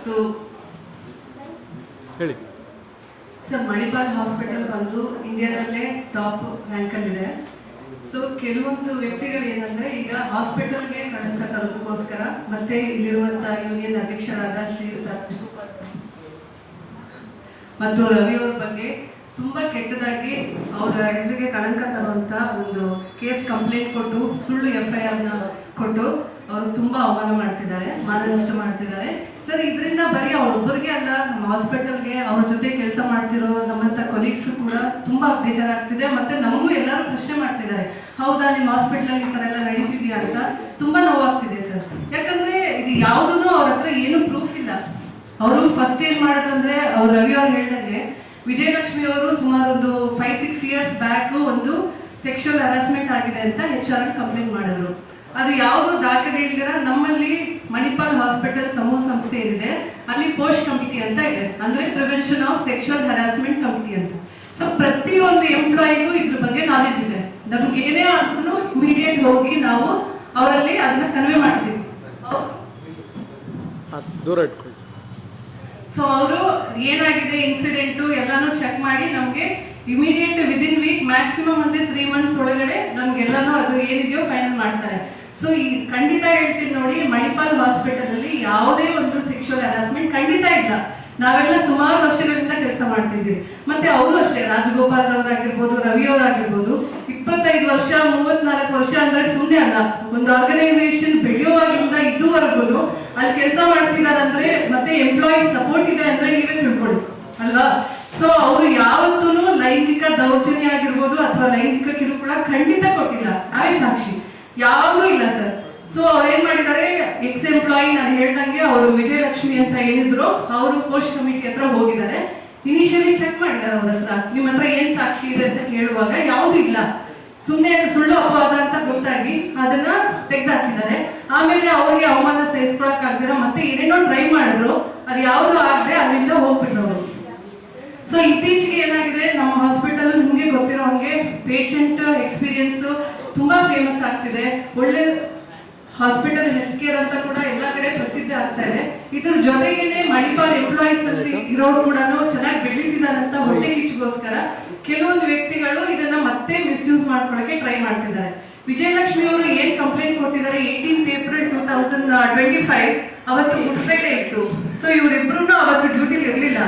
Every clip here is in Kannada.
ಮತ್ತು ಹೇಳಿ. ಸರ್ ಮಣಿಪಾಲ್ ಹಾಸ್ಪಿಟಲ್ ಬಂದು ಇಂಡಿಯಾದಲ್ಲೇ ಟಾಪ್ ರ್ಯಾಂಕಲ್ಲಿದೆ ಸೊ ಕೆಲವೊಂದು ವ್ಯಕ್ತಿಗಳು ಏನಂದ್ರೆ ಈಗ ಹಾಸ್ಪಿಟಲ್ಗೆ ಕಳಂಕ ತರೋದಕ್ಕೋಸ್ಕರ ಮತ್ತೆ ಇಲ್ಲಿರುವಂತ ಯೂನಿಯನ್ ಅಧ್ಯಕ್ಷರಾದ ಶ್ರೀ ರಾಜ್ಗೋಪಾಲ್ ಮತ್ತು ರವಿ ಅವ್ರ ಬಗ್ಗೆ ತುಂಬಾ ಕೆಟ್ಟದಾಗಿ ಅವರ ಹೆಸರಿಗೆ ಕಳಂಕ ತರುವಂತ ಒಂದು ಕೇಸ್ ಕಂಪ್ಲೇಂಟ್ ಕೊಟ್ಟು ಸುಳ್ಳು ಎಫ್ ಐ ಆರ್ನ ಕೊಟ್ಟು ಅವರು ತುಂಬಾ ಅವಮಾನ ಮಾಡ್ತಿದ್ದಾರೆ, ಮಾನನಷ್ಟ ಮಾಡ್ತಿದ್ದಾರೆ. ಸರ್ ಇದರಿಂದ ಬರೀ ಅವ್ರೊಬ್ಬರಿಗೆ ಅಲ್ಲ, ನಮ್ಮ ಹಾಸ್ಪಿಟಲ್ಗೆ ಅವ್ರ ಜೊತೆ ಕೆಲಸ ಮಾಡ್ತಿರೋ ನಮ್ಮಂತ ಕೊಲೀಗ್ಸ್ ಕೂಡ ತುಂಬಾ ಬೇಜಾರಾಗ್ತಿದೆ. ಮತ್ತೆ ನಮಗೂ ಎಲ್ಲರೂ ಪ್ರಶ್ನೆ ಮಾಡ್ತಿದ್ದಾರೆ, ಹೌದಾ, ನಿಮ್ಮ ಹಾಸ್ಪಿಟಲ್ ಈ ತರ ಎಲ್ಲ ನಡೀತಿದ್ಯಾ ಅಂತ. ತುಂಬಾ ನೋವಾಗ್ತಿದೆ ಸರ್ ಯಾಕಂದ್ರೆ ಇದು ಯಾವುದೂ ಅವ್ರ ಹತ್ರ ಏನು ಪ್ರೂಫ್ ಇಲ್ಲ. ಅವರು ಫಸ್ಟ್ ಏನ್ ಮಾಡಿದ್ರಂದ್ರೆ ಅವ್ರು ರವಿ ಅವ್ರು ಹೇಳ್ದಂಗೆ ವಿಜಯಲಕ್ಷ್ಮಿ ಅವರು ಸುಮಾರು ಒಂದು ಫೈವ್ ಸಿಕ್ಸ್ ಇಯರ್ಸ್ ಬ್ಯಾಕ್ ಒಂದು ಸೆಕ್ಷುವಲ್ ಹರಾಸ್ಮೆಂಟ್ ಆಗಿದೆ ಅಂತ ಹೆಚ್ ಆರ್ ಕಂಪ್ಲೇಂಟ್ ಮಾಡಿದ್ರು. ಅದು ಯಾವುದೋ ದಾಖಲೆ ಇಲ್ದಿರ ನಮ್ಮಲ್ಲಿ ಮಣಿಪಾಲ್ ಹಾಸ್ಪಿಟಲ್ ಸಮೂಹ ಸಂಸ್ಥೆ ಏನಿದೆ ಅಲ್ಲಿ ಪೋಸ್ಟ್ ಕಮಿಟಿ ಅಂತ ಇದೆ. ಅಂದ್ರೆ prevention of sexual harassment committee ಅಂತ. ಸೊ ಪ್ರತಿಯೊಂದು ಎಂಪ್ಲಾಯಿಗೂ ಇದ್ರ ಬಗ್ಗೆ ನಾಲೆಜ್ ಇದೆ. ನಮ್ಗೆ ಏನೇ ಆದ್ರೂ ಇಮಿಡಿಯೇಟ್ ಹೋಗಿ ನಾವು ಅವರಲ್ಲಿ ಅದನ್ನ ಕನ್ವೆ ಮಾಡ್ತೀವಿ ದೂರ ಇಟ್ಕೊಳ್ಳಿ. ಸೊ ಅವರು ಏನಾಗಿದೆ ಇನ್ಸಿಡೆಂಟು ಎಲ್ಲಾನು ಚೆಕ್ ಮಾಡಿ ನಮಗೆ ಇಮಿಡಿಯೇಟ್ ವಿದಿನ್ ವೀಕ್ ಮ್ಯಾಕ್ಸಿಮಮ್ ಅಂದ್ರೆ ತ್ರೀ ಮಂತ್ಸ್ ಒಳಗಡೆ ನಮ್ಗೆಲ್ಲಾನು ಅದು ಏನಿದೆಯೋ ಫೈನಲ್ ಮಾಡ್ತಾರೆ. ಸೊ ಈ ಖಂಡಿತ ಹೇಳ್ತೀನಿ ನೋಡಿ, ಮಣಿಪಾಲ್ ಹಾಸ್ಪಿಟಲ್ ಅಲ್ಲಿ ಯಾವುದೇ ಒಂದು ಸೆಕ್ಷುವಲ್ ಹರಾಸ್ಮೆಂಟ್ ಖಂಡಿತ ಇಲ್ಲ. ನಾವೆಲ್ಲ ಸುಮಾರು ವರ್ಷಗಳಿಂದ ಕೆಲಸ ಮಾಡ್ತಿದ್ವಿ ಮತ್ತೆ ಅವರು ಅಷ್ಟೇ, ರಾಜಗೋಪಾಲ್ ಅವರಾಗಿರ್ಬೋದು ರವಿ ಅವರಾಗಿರ್ಬೋದು, ಇಪ್ಪತ್ತೈದು ವರ್ಷ, ಮೂವತ್ನಾಲ್ಕು ವರ್ಷ ಅಂದ್ರೆ ಸುಮ್ಮನೆ ಅಲ್ಲ. ಒಂದು ಆರ್ಗನೈಸೇಷನ್ ಬೆಳೆಯುವಾಗಿಂದ ಇದುವರೆಗೂ ಅಲ್ಲಿ ಕೆಲಸ ಮಾಡ್ತಿದಾರಂದ್ರೆ ಮತ್ತೆ ಎಂಪ್ಲಾಯೀಸ್ ಸಪೋರ್ಟ್ ಇದೆ ಅಂದ್ರೆ ನೀವೇ ತಿಳ್ಕೊಳ್ಳಿ. ಅಲ್ವಾ? ಸೊ ಅವರು ಯಾವತ್ತೂ ಲೈಂಗಿಕ ದೌರ್ಜನ್ಯ ಆಗಿರ್ಬೋದು ಅಥವಾ ಲೈಂಗಿಕ ಕಿರುಕುಳ ಖಂಡಿತ ಕೊಟ್ಟಿಲ್ಲ. ಆಯ್ ಸಾಕ್ಷಿ. ಯಾವುದೂ ಇಲ್ಲ ಸರ್. ಸೊ ಏನ್ ಮಾಡಿದ್ದಾರೆ? ಎಕ್ಸ್ ಎಂಪ್ಲಾಯಿ ನಾನು ಹೇಳ್ದಂಗೆ ಅವರು ವಿಜಯಲಕ್ಷ್ಮಿ ಅಂತ ಏನಿದ್ರು ಅವರು ಪೋಸ್ಟ್ ಕಮಿಟಿ ಹತ್ರ ಹೋಗಿದ್ದಾರೆ. ಇನಿಷಿಯಲಿ ಚೆಕ್ ಮಾಡಿದ್ದಾರೆ ಅವ್ರ ಹತ್ರ. ನಿಮ್ಮ ಹತ್ರ ಏನ್ ಸಾಕ್ಷಿ ಇದೆ ಅಂತ ಕೇಳುವಾಗ ಯಾವುದು ಇಲ್ಲ. ಸುಮ್ಮನೆ ಸುಳ್ಳು ಅಪವಾದ ಅಂತ ಗೊತ್ತಾಗಿ ಅದನ್ನ ತೆಗೆದಾಕಿದ್ದಾರೆ. ಆಮೇಲೆ ಅವ್ರಿಗೆ ಅವಮಾನ ಸಹಿಸ್ಕೊಳಕ್ ಆಗ್ದಿರ ಮತ್ತೆ ಏನೇನೋ ಟ್ರೈ ಮಾಡಿದ್ರು. ಅದು ಯಾವುದು ಆಗದೆ ಅಲ್ಲಿಂದ ಹೋಗ್ಬಿಟ್ರು ಅವರು. ಸೊ ಇತ್ತೀಚೆಗೆ ಏನಾಗಿದೆ? ನಮ್ಮ ಹಾಸ್ಪಿಟಲ್ ನಿಮಗೆ ಗೊತ್ತಿರೋ ಹಂಗೆ ಪೇಷಂಟ್ ಎಕ್ಸ್ಪೀರಿಯನ್ಸ್ ತುಂಬಾ ಫೇಮಸ್ ಆಗ್ತಿದೆ. ಒಳ್ಳೆ ಹಾಸ್ಪಿಟಲ್ ಹೆಲ್ತ್ ಕೇರ್ ಅಂತ ಕೂಡ ಎಲ್ಲ ಕಡೆ ಪ್ರಸಿದ್ಧ ಆಗ್ತಾ ಇದೆ. ಇದ್ರ ಜೊತೆಗೇನೆ ಮಣಿಪಾಲ್ ಎಂಪ್ಲಾಯೀಸ್ ಅಲ್ಲಿ ಇರೋರು ಕೂಡ ಚೆನ್ನಾಗಿ ಬೆಳೀತಿದಾರಂತ ಹೊಟ್ಟೆ ಕಿಚ್ಚಿಗೋಸ್ಕರ ಕೆಲವೊಂದು ವ್ಯಕ್ತಿಗಳು ಇದನ್ನ ಮತ್ತೆ ಮಿಸ್ಯೂಸ್ ಮಾಡ್ಕೊಳಕ್ಕೆ ಟ್ರೈ ಮಾಡ್ತಿದ್ದಾರೆ. ವಿಜಯಲಕ್ಷ್ಮಿ ಅವರು ಏನ್ ಕಂಪ್ಲೇಂಟ್ ಕೊಟ್ಟಿದ್ದಾರೆ? Eighteenth April two thousand twenty five ಅವತ್ತು ಗುಡ್ ಫ್ರೈಡೆ ಇತ್ತು. ಸೊ ಇವರಿಬ್ರು ಅವತ್ತು ಡ್ಯೂಟಿಲಿ ಇರ್ಲಿಲ್ಲ.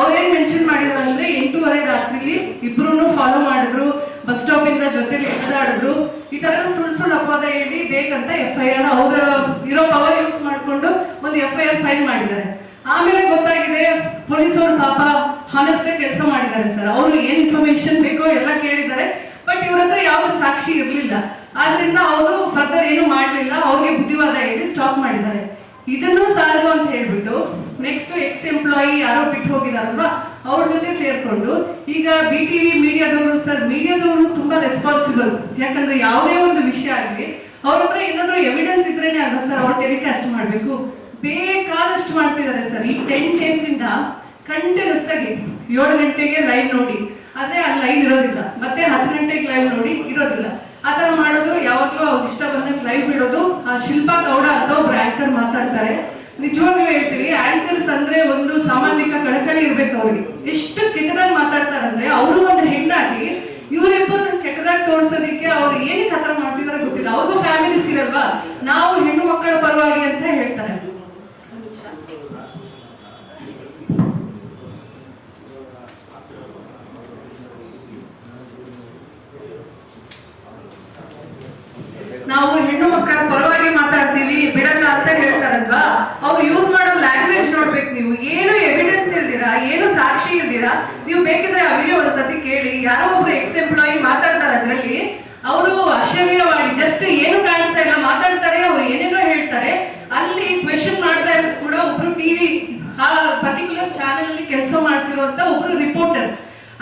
ಅವ್ರೇನ್ ಮೆನ್ಷನ್ ಮಾಡಿದ್ರು ಅಂದ್ರೆ ಎಂಟೂವರೆ ರಾತ್ರಿಲಿ ಇಬ್ರು ಫಾಲೋ ಮಾಡಿದ್ರು. ಬಸ್ ಸ್ಟಾಪ್ ಇಂದ ಜೊತೆಲಿ ಎಳೆದಾಡಿದ್ರು ಈ ತರ ಸುಳ್ಳು ಸುಳ್ಳು ಅಪವಾದ ಹೇಳಿ ಬೇಕಂತ ಎಫ್ ಐ ಆರ್ ಅವ್ರ ಇರೋ ಪವರ್ ಯೂಸ್ ಮಾಡಿಕೊಂಡು ಒಂದು ಎಫ್ ಐ ಆರ್ ಫೈಲ್ ಮಾಡಿದ್ದಾರೆ. ಆಮೇಲೆ ಗೊತ್ತಾಗಿದೆ ಪೊಲೀಸ್ ಅವರು ಪಾಪ ಹಾನೆಸ್ಟ್ ಕೆಲಸ ಮಾಡಿದ್ದಾರೆ ಸರ್. ಅವರು ಏನ್ ಇನ್ಫಾರ್ಮೇಶನ್ ಬೇಕೋ ಎಲ್ಲ ಕೇಳಿದ್ದಾರೆ. ಬಟ್ ಇವ್ರ ಹತ್ರ ಯಾವ್ದು ಸಾಕ್ಷಿ ಇರಲಿಲ್ಲ. ಆದ್ರಿಂದ ಅವರು ಫರ್ದರ್ ಏನು ಮಾಡಲಿಲ್ಲ. ಅವ್ರಿಗೆ ಬುದ್ಧಿವಾದ ಹೇಳಿ ಸ್ಟಾಪ್ ಮಾಡಿದ್ದಾರೆ. ಇದನ್ನು ಸಾಲದು ಅಂತ ಹೇಳ್ಬಿಟ್ಟು ನೆಕ್ಸ್ಟ್ ಎಕ್ಸ್ ಎಂಪ್ಲಾಯಿ ಯಾರೋ ಬಿಟ್ಟು ಹೋಗಿದಾರಲ್ವಾ ಅವ್ರ ಜೊತೆ ಸೇರ್ಕೊಂಡು ಈಗ ಬಿ ಟಿವಿ ಮೀಡಿಯಾದವರು ಸರ್, ಮೀಡಿಯಾದವರು ತುಂಬಾ ರೆಸ್ಪಾನ್ಸಿಬಲ್ ಯಾಕಂದ್ರೆ ಯಾವುದೇ ಒಂದು ವಿಷಯ ಆಗಲಿ, ಅವ್ರ ಹತ್ರ ಏನಾದ್ರು ಎವಿಡೆನ್ಸ್ ಇದ್ರೇನೆ ಅಲ್ಲ ಸರ್ ಅವ್ರು ಟೆಲಿಕಾಸ್ಟ್ ಮಾಡಬೇಕು? ಬೇಕಾದಷ್ಟು ಮಾಡ್ತಿದ್ದಾರೆ ಸರ್. ಈ ಟೆನ್ ಡೇಸ್ ಇಂದ ಕಂಟಿನ್ಯೂಸ್ ಆಗಿ ಏಳು ಗಂಟೆಗೆ ಲೈವ್ ನೋಡಿ. ಆದ್ರೆ ಅಲ್ಲಿ ಲೈವ್ ಇರೋದಿಲ್ಲ. ಮತ್ತೆ ಹತ್ತು ಗಂಟೆಗೆ ಲೈವ್ ನೋಡಿ ಇರೋದಿಲ್ಲ. ಆ ತರ ಮಾಡೋದು ಯಾವಾಗ್ಲೂ ಅವ್ರಿಗೆ ಇಷ್ಟ ಬಂದಾಗ ಲೈವ್ ಬಿಡೋದು. ಆ ಶಿಲ್ಪಾ ಗೌಡ ಅಂತ ಒಬ್ರು ಆಂಕರ್ ಮಾತಾಡ್ತಾರೆ. ನಿಜವಾಗ್ಲೂ ಹೇಳ್ತೀನಿ ಆಂಕರ್ಸ್ ಅಂದ್ರೆ ಒಂದು ಸಾಮಾಜಿಕ ಕಳಕಳಿ ಇರ್ಬೇಕು ಅವ್ರಿಗೆ. ಎಷ್ಟು ಕೆಟ್ಟದಾಗಿ ಮಾತಾಡ್ತಾರಂದ್ರೆ ಅವರು ಒಂದು ಹೆಣ್ಣಾಗಿ ಇವರಿಬ್ಬರು ಕೆಟ್ಟದಾಗಿ ತೋರ್ಸೋದಿಕ್ಕೆ ಅವ್ರು ಏನಕ್ಕೆ ಆತರ ಮಾಡ್ತಿದಾರೆ ಗೊತ್ತಿಲ್ಲ. ಅವ್ರಿಗೂ ಫ್ಯಾಮಿಲೀಸ್ ಇರಲ್ವಾ ನಾವು ಹೆಣ್ಣು ಮಕ್ಕಳ ಪರವಾಗಿ ಅಂತ ಹೇಳ್ತಾರೆ ನಾವು ಹೆಣ್ಣು ಮಕ್ಕಳ ಪರವಾಗಿ ಮಾತಾಡ್ತೀವಿ, ಬಿಡಲ್ಲ ಅಂತ ಹೇಳ್ತಾರಲ್ವಾ? ಅವ್ರು ಯೂಸ್ ಮಾಡೋ ಲ್ಯಾಂಗ್ವೇಜ್ ನೋಡ್ಬೇಕು ನೀವು. ಏನು ಎವಿಡೆನ್ಸ್ ಇಲ್ದಿರಾ? ಏನು ಸಾಕ್ಷಿ ಇಲ್ದಿರಾ? ನೀವು ಬೇಕಿದ್ರೆ ಆ ವಿಡಿಯೋ ಒಂದ್ಸತಿ ಕೇಳಿ. ಯಾರೋ ಒಬ್ರು ಎಕ್ಸ್ ಎಂಪ್ಲಾಯಿ ಮಾತಾಡ್ತಾರೆ ಅದ್ರಲ್ಲಿ. ಅವರು ಅಶರೀರವಾಗಿ ಜಸ್ಟ್ ಏನು ಕಾಣಿಸ್ತಾ ಇಲ್ಲ, ಮಾತಾಡ್ತಾರೆ, ಅವ್ರು ಏನೇನೋ ಹೇಳ್ತಾರೆ. ಅಲ್ಲಿ ಕ್ವೆಶನ್ ಮಾಡ್ತಾ ಇರೋದು ಕೂಡ ಒಬ್ರು ಟಿವಿ ಆ ಪರ್ಟಿಕ್ಯುಲರ್ ಚಾನೆಲ್ ಅಲ್ಲಿ ಕೆಲಸ ಮಾಡ್ತಿರುವಂತ ಒಬ್ರು ರಿಪೋರ್ಟರ್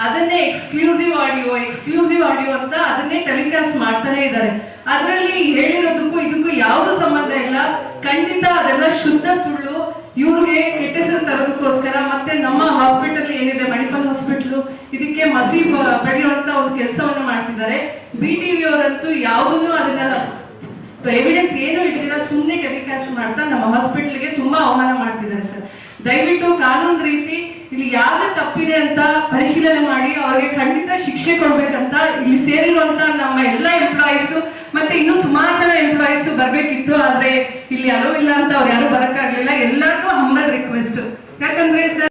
ಅದನ್ನೇ ಎಕ್ಸ್ಕ್ಲೂಸಿವ್ ಆಡಿಯೋ ಎಕ್ಸ್ಕ್ಲೂಸಿವ್ ಆಡಿಯೋ ಅಂತ ಅದನ್ನೇ ಟೆಲಿಕಾಸ್ಟ್ ಮಾಡ್ತಾನೆ ಇದ್ದಾರೆ. ಅದರಲ್ಲಿ ಹೇಳಿರೋದಕ್ಕೂ ಇದಕ್ಕೂ ಯಾವ್ದು ಸಂಬಂಧ ಇಲ್ಲ. ಖಂಡಿತ ಅದೆಲ್ಲ ಶುದ್ಧ ಸುಳ್ಳು. ಇವ್ರಿಗೆ ಕೆಟ್ಟ ತರೋದಕ್ಕೋಸ್ಕರ ಮತ್ತೆ ನಮ್ಮ ಹಾಸ್ಪಿಟಲ್ ಏನಿದೆ, ಮಣಿಪಾಲ್ ಹಾಸ್ಪಿಟಲ್ ಇದಕ್ಕೆ ಮಸಿ ಪಡೆಯುವಂತ ಒಂದು ಕೆಲಸವನ್ನು ಮಾಡ್ತಿದ್ದಾರೆ. ಬಿ ಟಿವಿ ಅವರಂತೂ ಯಾವುದನ್ನು ಅದನ್ನ ಎವಿಡೆನ್ಸ್ ಏನು ಇಟ್ಟಿಲ್ಲ. ಸುಮ್ಮನೆ ಟೆಲಿಕಾಸ್ಟ್ ಮಾಡ್ತಾ ನಮ್ಮ ಹಾಸ್ಪಿಟಲ್ಗೆ ತುಂಬಾ ಅವಮಾನ ಮಾಡ್ತಿದ್ದಾರೆ ಸರ್. ದಯವಿಟ್ಟು ಕಾನೂನು ರೀತಿ ಇಲ್ಲಿ ಯಾವ್ದು ತಪ್ಪಿದೆ ಅಂತ ಪರಿಶೀಲನೆ ಮಾಡಿ ಅವ್ರಿಗೆ ಖಂಡಿತ ಶಿಕ್ಷೆ ಕೊಡ್ಬೇಕಂತ ಇಲ್ಲಿ ಸೇರಿರುವಂತ ನಮ್ಮ ಎಲ್ಲ ಎಂಪ್ಲಾಯೀಸ್ ಮತ್ತೆ ಇನ್ನು ಸುಮಾರು ಜನ ಎಂಪ್ಲಾಯೀಸ್ ಬರ್ಬೇಕಿತ್ತು, ಆದ್ರೆ ಇಲ್ಲಿ ಅಲೋ ಇಲ್ಲ ಅಂತ ಅವ್ರು ಯಾರು ಬರಕ್ಕಾಗ್ಲಿಲ್ಲ. ಎಲ್ಲರಿಗೂ ಹಂಬಲ್ ರಿಕ್ವೆಸ್ಟ್ ಯಾಕಂದ್ರೆ ಸರ್